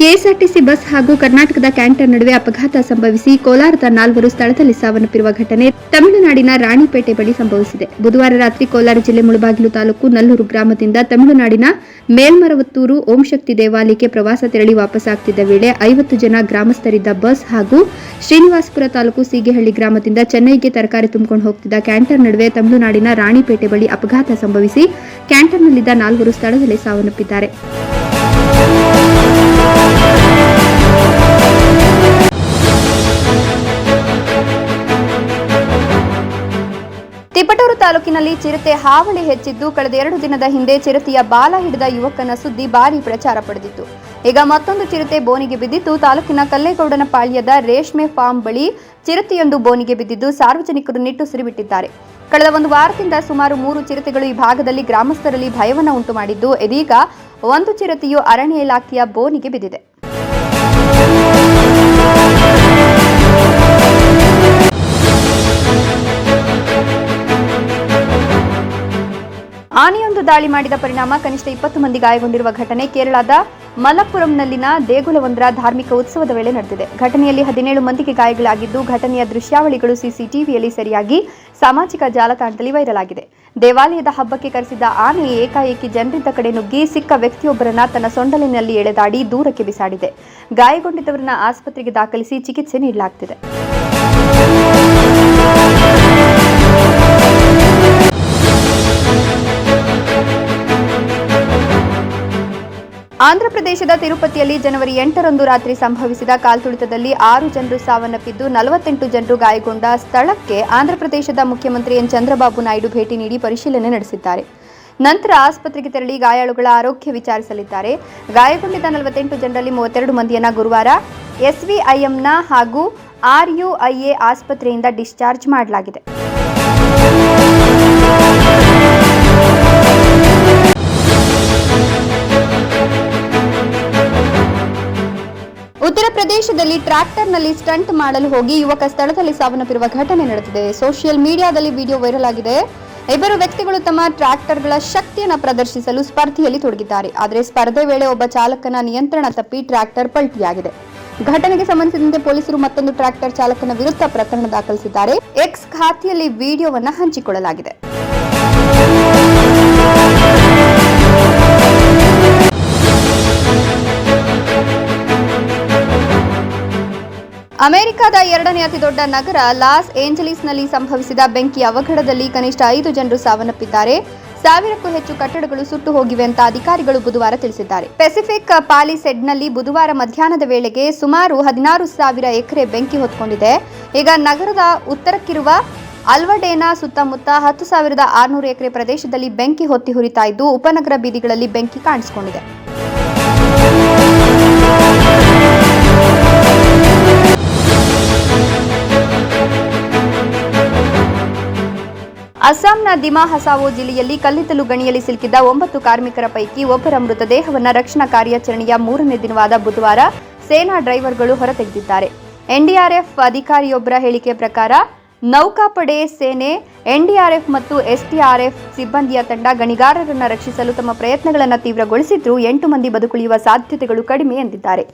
KSRTC bus ಹಾಗೂ ಕರ್ನಾಟಕದ canter ನಡುವೆ ಅಪಘಾತ ಸಂಭವಿಸಿ ಕೋಲಾರದ ನಾಲ್ವರು ಸ್ಥಳದಲ್ಲಿ ಸಾವನ್ನಪ್ಪಿರುವ ಘಟನೆ ತಮಿಳುನಾಡಿನ ರಾಣಿಪೇಟೆ ಬಳಿ ಸಂಭವಿಸಿದೆ. ಬುಧವಾರ ರಾತ್ರಿ ಕೋಲಾರ ಜಿಲ್ಲೆ ಮುಳಬಾಗಿಲು ತಾಲೂಕು ನಲ್ಲೂರು ಗ್ರಾಮದಿಂದ ತಮಿಳುನಾಡಿನ ಮೇಲ್ಮರವತ್ತೂರು ಓಂಶಕ್ತಿ ದೇವಾಲಯಕ್ಕೆ ಪ್ರವಾಸ ತೆರಳಿ ವಾಪಸ್ಸಾಗ್ತಿದ್ದ ವೇಳೆ ಐವತ್ತು ಜನ ಗ್ರಾಮಸ್ಥರಿದ್ದ ಬಸ್ ಹಾಗೂ ಶ್ರೀನಿವಾಸಪುರ ತಾಲೂಕು ಸೀಗೆಹಳ್ಳಿ ಗ್ರಾಮದಿಂದ ಚೆನ್ನೈಗೆ ತರಕಾರಿ ತುಂಬಿಕೊಂಡು ಹೋಗ್ತಿದ್ದ ಕ್ಯಾಂಟರ್ ನಡುವೆ ತಮಿಳುನಾಡಿನ ರಾಣಿಪೇಟೆ ಬಳಿ ಅಪಘಾತ ಸಂಭವಿಸಿ ಕ್ಯಾಂಟರ್ನಲ್ಲಿದ್ದ ನಾಲ್ವರು ಸ್ಥಳದಲ್ಲಿ ಸಾವನ್ನಪ್ಪಿದ್ದಾರೆ. ತಿಪಟೂರು ತಾಲೂಕಿನಲ್ಲಿ ಚಿರತೆ ಹಾವಳಿ ಹೆಚ್ಚಿದ್ದು, ಕಳೆದ ಎರಡು ದಿನದ ಹಿಂದೆ ಚಿರತೆಯ ಬಾಲ ಹಿಡಿದ ಯುವಕನ ಸುದ್ದಿ ಭಾರಿ ಪ್ರಚಾರ ಪಡೆದಿತ್ತು. ಈಗ ಮತ್ತೊಂದು ಚಿರತೆ ಬೋನಿಗೆ ಬಿದ್ದಿದ್ದು, ತಾಲೂಕಿನ ಕಲ್ಲೇಗೌಡನ ಪಾಳ್ಯದ ರೇಷ್ಮೆ ಫಾರ್ಮ್ ಬಳಿ ಚಿರತೆಯೊಂದು ಬೋನಿಗೆ ಬಿದ್ದಿದ್ದು, ಸಾರ್ವಜನಿಕರು ನಿಟ್ಟುಸಿರು ಬಿಟ್ಟಿದ್ದಾರೆ ಕಳೆದ ಒಂದು ವಾರದಿಂದ ಸುಮಾರು ಮೂರು ಚಿರತೆಗಳು ಈ ಭಾಗದಲ್ಲಿ ಗ್ರಾಮಸ್ಥರಲ್ಲಿ ಭಯವನ್ನು ಉಂಟು ಮಾಡಿದ್ದು ಇದೀಗ ಒಂದು ಚಿರತೆಯು ಅರಣ್ಯ ಇಲಾಖೆಯ ಬೋನಿಗೆ ಬಿದ್ದಿದೆ. ಆನೆಯೊಂದು ದಾಳಿ ಮಾಡಿದ ಪರಿಣಾಮ ಕನಿಷ್ಠ ಇಪ್ಪತ್ತು ಮಂದಿ ಗಾಯಗೊಂಡಿರುವ ಘಟನೆ ಕೇರಳದ ಮಲಪ್ಪುರಂನಲ್ಲಿನ ದೇಗುಲವೊಂದರ ಧಾರ್ಮಿಕ ಉತ್ಸವದ ವೇಳೆ ನಡೆದಿದೆ. ಘಟನೆಯಲ್ಲಿ ಹದಿನೇಳು ಮಂದಿಗೆ ಗಾಯಗಳಾಗಿದ್ದು, ಘಟನೆಯ ದೃಶ್ಯಾವಳಿಗಳು ಸಿಸಿಟಿವಿಯಲ್ಲಿ ಸರಿಯಾಗಿ ಸಾಮಾಜಿಕ ಜಾಲತಾಣದಲ್ಲಿ ವೈರಲ್ ಆಗಿದೆ. ದೇವಾಲಯದ ಹಬ್ಬಕ್ಕೆ ಕರೆಸಿದ್ದ ಆನೆ ಏಕಾಏಕಿ ಜನರಿದ್ದ ಕಡೆ ನುಗ್ಗಿ ಸಿಕ್ಕ ವ್ಯಕ್ತಿಯೊಬ್ಬರನ್ನ ತನ್ನ ಸೊಂಡಲಿನಲ್ಲಿ ಎಳೆದಾಡಿ ದೂರಕ್ಕೆ ಬಿಸಾಡಿದೆ. ಗಾಯಗೊಂಡಿದ್ದವರನ್ನ ಆಸ್ಪತ್ರೆಗೆ ದಾಖಲಿಸಿ ಚಿಕಿತ್ಸೆ ನೀಡಲಾಗುತ್ತಿದೆ ಆಂಧ್ರಪ್ರದೇಶದ ತಿರುಪತಿಯಲ್ಲಿ ಜನವರಿ ಎಂಟರಂದು ರಾತ್ರಿ ಸಂಭವಿಸಿದ ಕಾಲ್ತುಳಿತದಲ್ಲಿ ಆರು ಜನರು ಸಾವನ್ನಪ್ಪಿದ್ದು ನಲವತ್ತೆಂಟು ಜನರು ಗಾಯಗೊಂಡ ಸ್ಥಳಕ್ಕೆ ಆಂಧ್ರಪ್ರದೇಶದ ಮುಖ್ಯಮಂತ್ರಿ ಎನ್ ಚಂದ್ರಬಾಬು ನಾಯ್ಡು ಭೇಟಿ ನೀಡಿ ಪರಿಶೀಲನೆ ನಡೆಸಿದ್ದಾರೆ. ನಂತರ ಆಸ್ಪತ್ರೆಗೆ ತೆರಳಿ ಗಾಯಾಳುಗಳ ಆರೋಗ್ಯ ವಿಚಾರಿಸಲಿದ್ದಾರೆ. ಗಾಯಗೊಂಡಿದ್ದ ನಲವತ್ತೆಂಟು ಜನರಲ್ಲಿ ಮೂವತ್ತೆರಡು ಮಂದಿಯನ್ನು ಗುರುವಾರ ಎಸ್ವಿಐಎಂನ ಹಾಗೂ ಆರ್ಯುಐಎ ಆಸ್ಪತ್ರೆಯಿಂದ ಡಿಸ್ಚಾರ್ಜ್ ಮಾಡಲಾಗಿದೆ. ಪ್ರದೇಶದಲ್ಲಿ ಟ್ರ್ಯಾಕ್ಟರ್ನಲ್ಲಿ ಸ್ಟಂಟ್ ಮಾಡಲು ಹೋಗಿ ಯುವಕ ಸ್ಥಳದಲ್ಲಿ ಸಾವನ್ನಪ್ಪಿರುವ ಘಟನೆ ನಡೆದಿದೆ. ಸೋಷಿಯಲ್ ಮೀಡಿಯಾದಲ್ಲಿ ವಿಡಿಯೋ ವೈರಲ್ ಆಗಿದೆ ಇಬ್ಬರು ವ್ಯಕ್ತಿಗಳು ತಮ್ಮ ಟ್ರ್ಯಾಕ್ಟರ್ಗಳ ಶಕ್ತಿಯನ್ನು ಪ್ರದರ್ಶಿಸಲು ಸ್ಪರ್ಧೆಯಲ್ಲಿ ತೊಡಗಿದ್ದಾರೆ. ಆದರೆ ಸ್ಪರ್ಧೆ ವೇಳೆ ಒಬ್ಬ ಚಾಲಕನ ನಿಯಂತ್ರಣ ತಪ್ಪಿ ಟ್ರ್ಯಾಕ್ಟರ್ ಪಲ್ಟಿಯಾಗಿದೆ. ಘಟನೆಗೆ ಸಂಬಂಧಿಸಿದಂತೆ ಪೊಲೀಸರು ಮತ್ತೊಂದು ಟ್ರ್ಯಾಕ್ಟರ್ ಚಾಲಕನ ವಿರುದ್ಧ ಪ್ರಕರಣ ದಾಖಲಿಸಿದ್ದಾರೆ. ಎಕ್ಸ್ ಖಾತೆಯಲ್ಲಿ ವಿಡಿಯೋವನ್ನು ಹಂಚಿಕೊಳ್ಳಲಾಗಿದೆ. ಅಮೆರಿಕದ ಅತಿ ದೊಡ್ಡ ನಗರ ಲಾಸ್ ಏಂಜಲೀಸ್ನಲ್ಲಿ ಸಂಭವಿಸಿದ ಬೆಂಕಿ ಅವಘಡದಲ್ಲಿ ಕನಿಷ್ಠ ಐದು ಜನರು ಸಾವನ್ನಪ್ಪಿದ್ದಾರೆ. ಸಾವಿರಕ್ಕೂ ಹೆಚ್ಚು ಕಟ್ಟಡಗಳು ಸುಟ್ಟು ಹೋಗಿವೆ ಅಂತ ಅಧಿಕಾರಿಗಳು ಬುಧವಾರ ತಿಳಿಸಿದ್ದಾರೆ. ಪೆಸಿಫಿಕ್ ಪಾಲಿಸೆಡ್ನಲ್ಲಿ ಬುಧವಾರ ಮಧ್ಯಾಹ್ನದ ವೇಳೆಗೆ ಸುಮಾರು ಹದಿನಾರು ಸಾವಿರ ಎಕರೆ ಬೆಂಕಿ ಹೊತ್ಕೊಂಡಿದೆ. ಈಗ ನಗರದ ಉತ್ತರಕ್ಕಿರುವ ಅಲ್ವಡೇನಾ ಸುತ್ತಮುತ್ತ ಹತ್ತು ಸಾವಿರದ ಆರುನೂರು ಎಕರೆ ಪ್ರದೇಶದಲ್ಲಿ ಬೆಂಕಿ ಹೊತ್ತಿ ಹುರಿತಾ ಇದ್ದು, ಉಪನಗರ ಬೀದಿಗಳಲ್ಲಿ ಬೆಂಕಿ ಕಾಣಿಸಿಕೊಂಡಿದೆ. ಅಸ್ಸಾಂನ ದಿಮಾ ಹಸಾವೋ ಜಿಲ್ಲೆಯಲ್ಲಿ ಕಲ್ಲಿದ್ದಲು ಗಣಿಯಲ್ಲಿ ಸಿಲುಕಿದ್ದ ಒಂಬತ್ತು ಕಾರ್ಮಿಕರ ಪೈಕಿ ಒಬ್ಬರ ಮೃತದೇಹವನ್ನು ರಕ್ಷಣಾ ಕಾರ್ಯಾಚರಣೆಯ ಮೂರನೇ ದಿನವಾದ ಬುಧವಾರ ಸೇನಾ ಡ್ರೈವರ್ಗಳು ಹೊರತೆಗೆದಿದ್ದಾರೆ. ಎನ್ಡಿಆರ್ಎಫ್ ಅಧಿಕಾರಿಯೊಬ್ಬರ ಹೇಳಿಕೆ ಪ್ರಕಾರ, ನೌಕಾಪಡೆ ಸೇನೆ, ಎನ್ಡಿಆರ್ಎಫ್ ಮತ್ತು ಎಸ್ಟಿಆರ್ಎಫ್ ಸಿಬ್ಬಂದಿಯ ತಂಡ ಗಣಿಗಾರರನ್ನು ರಕ್ಷಿಸಲು ತಮ್ಮ ಪ್ರಯತ್ನಗಳನ್ನು ತೀವ್ರಗೊಳಿಸಿದ್ರೂ. ಎಂಟು ಮಂದಿ ಬದುಕುಳಿಯುವ ಸಾಧ್ಯತೆಗಳು ಕಡಿಮೆ ಎಂದಿದ್ದಾರೆ.